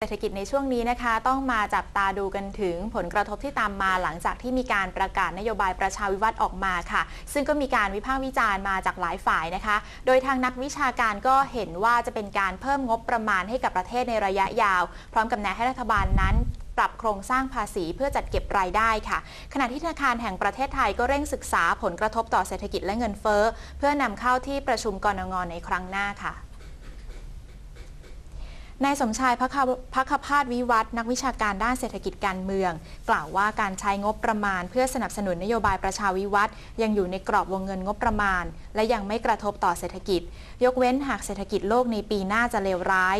เศรษฐกิจในช่วงนี้นะคะต้องมาจับตาดูกันถึงผลกระทบที่ตามมาหลังจากที่มีการประกาศนโยบายประชาวิวัฒน์ออกมาค่ะ ซึ่งก็มีการวิพากษ์วิจารณ์มาจากหลายฝ่ายนะคะ โดยทางนักวิชาการก็เห็นว่าจะเป็นการเพิ่มงบประมาณให้กับประเทศในระยะยาว พร้อมกับแนะให้รัฐบาลนั้นปรับโครงสร้างภาษีเพื่อจัดเก็บรายได้ค่ะ ขณะที่ธนาคารแห่งประเทศไทยก็เร่งศึกษาผลกระทบต่อเศรษฐกิจและเงินเฟ้อ เพื่อนำเข้าที่ประชุมกรงงในครั้งหน้าค่ะ นายสมชายพักพาดวิวัฒน์นักวิชาการด้านเศรษฐกิจการเมือง กล่าวว่าการใช้งบประมาณ เพื่อสนับสนุนนโยบายประชาวิวัฒน์ยังอยู่ในกรอบวงเงินงบประมาณ และยังไม่กระทบต่อเศรษฐกิจ ยกเว้นหากเศรษฐกิจโลกในปีหน้าจะเลวร้าย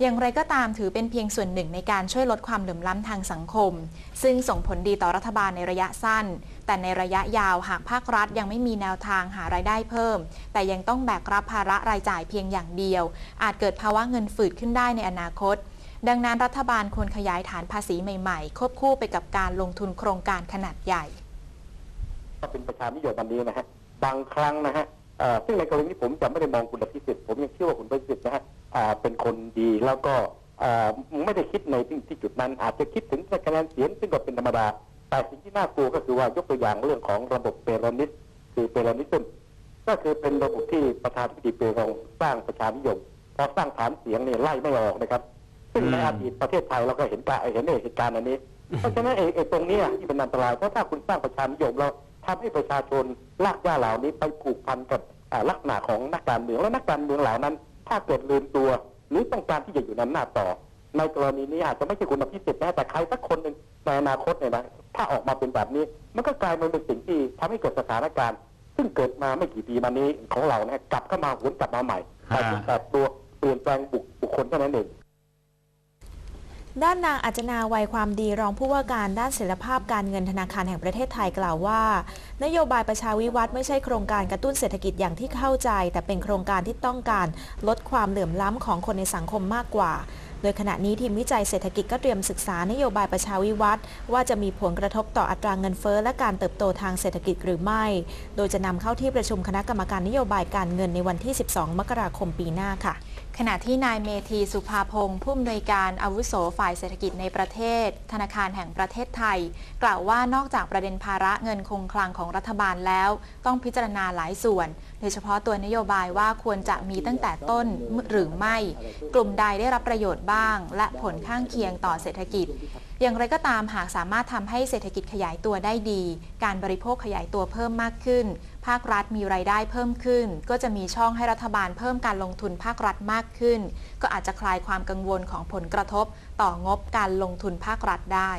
อย่างไรก็ตามถือเป็นเพียงส่วนหนึ่งในการช่วยลดความเหลื่อมล้ำทางสังคม ซึ่งส่งผลดีต่อรัฐบาลในระยะสั้น แต่ในระยะยาวหากภาครัฐยังไม่มีแนวทางหารายได้เพิ่ม แต่ยังต้องแบกรับภาระรายจ่ายเพียงอย่างเดียว อาจเกิดภาวะเงินฝืดขึ้นได้ในอนาคต ดังนั้นรัฐบาลควรขยายฐานภาษีใหม่ๆ ควบคู่ไปกับการลงทุนโครงการขนาดใหญ่ก็เป็นประชานิยมวันนี้นะฮะบางครั้งนะฮะ ซึ่งในกรณีนี้ผมจะไม่ได้มองคุณพิสิทธิ์ผมยังเชื่อว่าคุณพิสิทธิ์นะฮะเป็นคนดีแล้วก็ไม่ได้คิดในที่ที่จุดนั้น อาจจะคิดถึงคะแนนเสียงซึ่งก็เป็นธรรมดา แต่สิ่งที่น่ากลัวก็คือว่ายกตัวอย่างเรื่องของระบบเปรนิสคือเปรนิซึมก็คือเป็นระบบที่ประธานาธิบดีเปรองสร้างประชานิยมพอสร้างฐานเสียงเนี่ยไล่ไม่ออกนะครับ ซึ่งในอดีตประเทศไทยเราก็เห็นการเห็นเหตุการณ์อันนี้ เพราะฉะนั้นไอ้ไอ้ตรงนี้ที่เป็นอันตรายเพราะถ้าคุณสร้างประชานิยมแล้ว ทำให้ประชาชนลากย่าเหล่านี้ไปผูกพันกับอ่าลักษณะของนักการเมืองและนักการเมืองเหล่านั้น ถ้าเกิดลืมตัวหรือต้องการที่จะอยู่นำหน้าจต่อ ในกรณีนี้อาจจะไม่ใช่คุณพิสิทธิ์นะแต่ใครสักคนหนึ่งในอนาคตเนี่ยนะถ้าออกมาเป็นแบบนี้ มันก็กลายมาเป็นสิ่งที่ทำให้เกิดสถานการณ์ ซึ่งเกิดมาไม่กี่ปีมานี้ของเรานะกลับเข้ามาหวนกลับมาใหม่แต่เพียงแต่ตัวเปลี่ยนแปลงบุคบุคคลเท่านั้นเอง ด้านนางอัจนาวัยความดีรองผู้ว่าการด้านศิลภาพการเงินธนาคารแห่งประเทศไทยกล่าวว่า นโยบายประชาวิวัฒน์ไม่ใช่โครงการกระตุ้นเศรษฐกิจอย่างที่เข้าใจ แต่เป็นโครงการที่ต้องการลดความเหลื่อมล้ำของคนในสังคมมากกว่า โดยขณะนี้ทีมวิจัยเศรษฐกิจก็เตรียมศึกษานโยบายประชาวิวัฒน์ว่าจะมีผลกระทบต่ออัตราเงินเฟ้อและการเติบโตทางเศรษฐกิจหรือไม่ โดยจะนำเข้าที่ประชุมคณะกรรมการนโยบายการเงินในวันที่ 12 มกราคมปีหน้าค่ะ ขณะที่นายเมธีสุภาพงศ์ผู้อำนวยการอาวุโสฝ่ายเศรษฐกิจในประเทศ ธนาคารแห่งประเทศไทย กล่าวว่านอกจากประเด็นภาระเงินคงคลังของรัฐบาลแล้ว ต้องพิจารณาหลายส่วน โดยเฉพาะตัวนโยบายว่าควรจะมีตั้งแต่ต้นหรือไม่ กลุ่มใดได้รับประโยชน์บ้าง และผลข้างเคียงต่อเศรษฐกิจ อย่างไรก็ตามหากสามารถทำให้เศรษฐกิจขยายตัวได้ดี การบริโภคขยายตัวเพิ่มมากขึ้น ภาครัฐมีรายได้เพิ่มขึ้น ก็จะมีช่องให้รัฐบาลเพิ่มการลงทุนภาครัฐมากขึ้น ก็อาจจะคลายความกังวลของผลกระทบ ต่องบการลงทุนภาครัฐได้